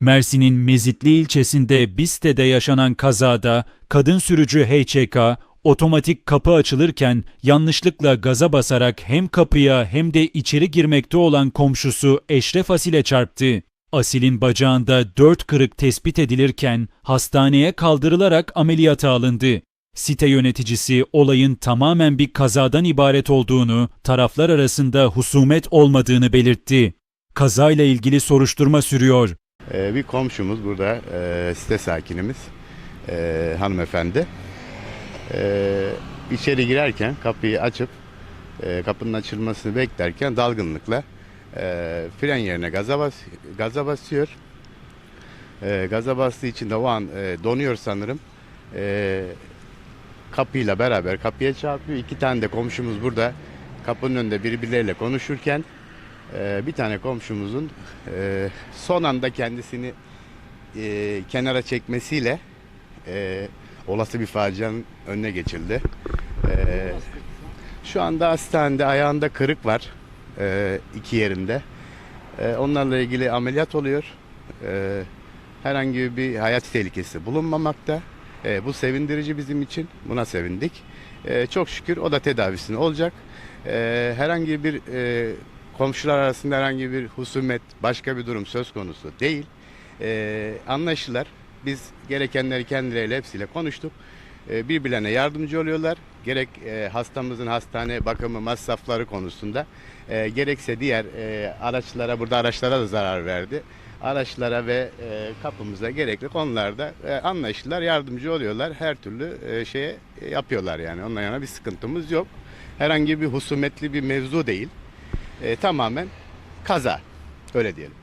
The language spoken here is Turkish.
Mersin'in Mezitli ilçesinde bir sitede yaşanan kazada kadın sürücü HÇK otomatik kapı açılırken yanlışlıkla gaza basarak hem kapıya hem de içeri girmekte olan komşusu Eşref Asil'e çarptı. Asil'in bacağında dört kırık tespit edilirken hastaneye kaldırılarak ameliyata alındı. Site yöneticisi olayın tamamen bir kazadan ibaret olduğunu, taraflar arasında husumet olmadığını belirtti. Kazayla ilgili soruşturma sürüyor. Ee, bir komşumuz burada e, site sakinimiz e, hanımefendi e, içeri girerken kapıyı açıp e, kapının açılmasını beklerken dalgınlıkla e, fren yerine gaza, bas, gaza basıyor. E, gaza bastığı için de o an e, donuyor sanırım. E, kapıyla beraber kapıya çarpıyor. İki tane de komşumuz burada kapının önünde birbirleriyle konuşurken e, bir tane komşumuzun e, son anda kendisini e, kenara çekmesiyle e, olası bir facianın önüne geçildi. E, şu anda hastanede ayağında kırık var e, iki yerinde. E, onlarla ilgili ameliyat oluyor. E, herhangi bir hayat tehlikesi bulunmamakta. E, bu sevindirici bizim için. Buna sevindik. E, çok şükür o da tedavisini olacak. E, herhangi bir e, komşular arasında herhangi bir husumet, başka bir durum söz konusu değil. E, anlaşılar. Biz gerekenleri kendileriyle hepsiyle konuştuk. E, birbirlerine yardımcı oluyorlar. Gerek e, hastamızın hastane bakımı masrafları konusunda, e, gerekse diğer e, araçlara, burada araçlara da zarar verdi. Araçlara ve e, kapımıza gerekli konularda e, anlaştılar, yardımcı oluyorlar. Her türlü e, şeye yapıyorlar yani. Ondan yana bir sıkıntımız yok. Herhangi bir husumetli bir mevzu değil. E, tamamen kaza. Öyle diyelim.